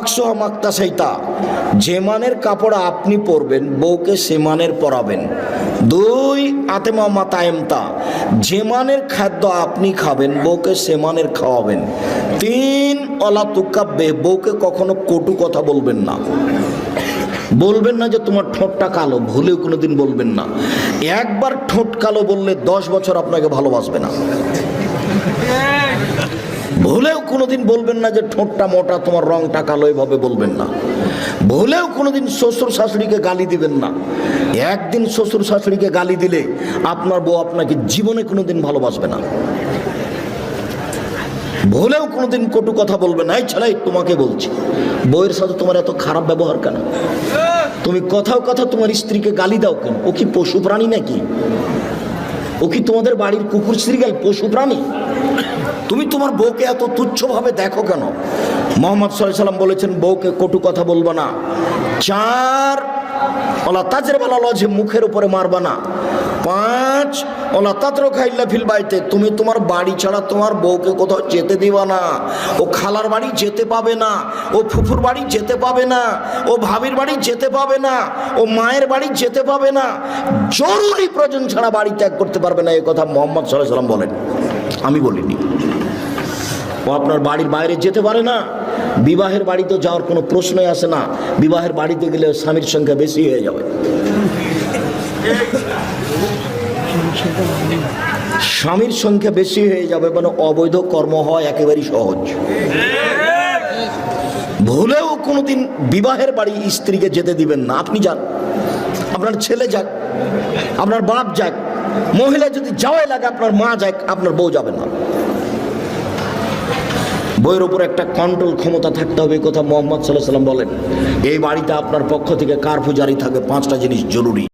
ফাকসহ মাক্তা সাইতা। যে মানের কাপড় আপনি পরবেন, বউকে সে মানের পরাবেন। দুই, আতেমা মাতায়েমতা যে মানের খাদ্য আপনি খাবেন, বউকে সে মানের খাওয়াবেন। তিন, অলা তুকাব্বে, বউকে কখনো কটু কথা বলবেন না। বলবেন না যে তোমার ঠোঁটটা কালো, ভুলেও কোনোদিন বলবেন না। একবার ঠোঁট কালো বললে দশ বছর আপনাকে ভালোবাসবে না। ভুলেও কোনোদিন বলবেন না যে ঠোঁটটা মোটা, তোমার রংটা কালো, এভাবে বলবেন না। ভুলেও কোনোদিন শ্বশুর শাশুড়িকে গালি দিবেন না। একদিন শ্বশুর শাশুড়িকে গালি দিলে আপনার বউ আপনাকে জীবনে কোনোদিন ভালোবাসবে না। ভুলেও কোনোদিন কটু কথা বলবে না, এই ছাড়াই তোমাকে বলছি। বউয়ের সাথে তোমার এত খারাপ ব্যবহার কেন? তুমি কথাও কথা তোমার স্ত্রীকে গালি দাও কেন? ও কি পশু প্রাণী নাকি? ও কি তোমাদের বাড়ির কুকুর শ্রীগাল পশু প্রাণী? তুমি তোমার বউকে এত তুচ্ছভাবে দেখো কেন? মোহাম্মদ সাল্লাম বলেছেন, বউকে কটু কথা বলবা না। চার ওলা তাজের বেলা লজে মুখের উপরে মারবা না। পাঁচ ওলা তাতর খাইল্লা ফিল বাড়িতে তুমি তোমার বাড়ি ছাড়া তোমার বউকে কোথাও যেতে দিবা না। ও খালার বাড়ি যেতে পাবে না, ও ফুফুর বাড়ি যেতে পাবে না, ও ভাবির বাড়ি যেতে পাবে না, ও মায়ের বাড়ি যেতে পাবে না। জরুরি প্রয়োজন ছাড়া বাড়ি ত্যাগ করতে পারবে না, এই কথা মোহাম্মদ সাল্লাহ সাল্লাম বলেন। আমি বলিনি। ও আপনার বাড়ির বাইরে যেতে পারে না, বিবাহের বাড়িতে যাওয়ার কোনো প্রশ্নই আসে না, বিবাহের বাড়িতে গেলে স্বামীর সংখ্যা বেশি হয়ে যাবে। স্বামীর সংখ্যা বেশি হয়ে যাবে মানে অবৈধ কর্ম হয় একেবারেই সহজ। ভুলেও কোনোদিন বিবাহের বাড়ি স্ত্রীকে যেতে দিবেন না। আপনি যান। আপনার ছেলে যাক, আপনার বাপ যাক মহিলা যদি যাওয়াই লাগে, আপনার মা যায়, আপনার বউ যাবে না। বইয়ের উপর একটা কন্ট্রোল ক্ষমতা থাকতে হবে কথা মোহাম্মদ সাল্লাহ সাল্লাম বলেন। এই বাড়িতে আপনার পক্ষ থেকে কার পূজারি থাকে পাঁচটা জিনিস জরুরি।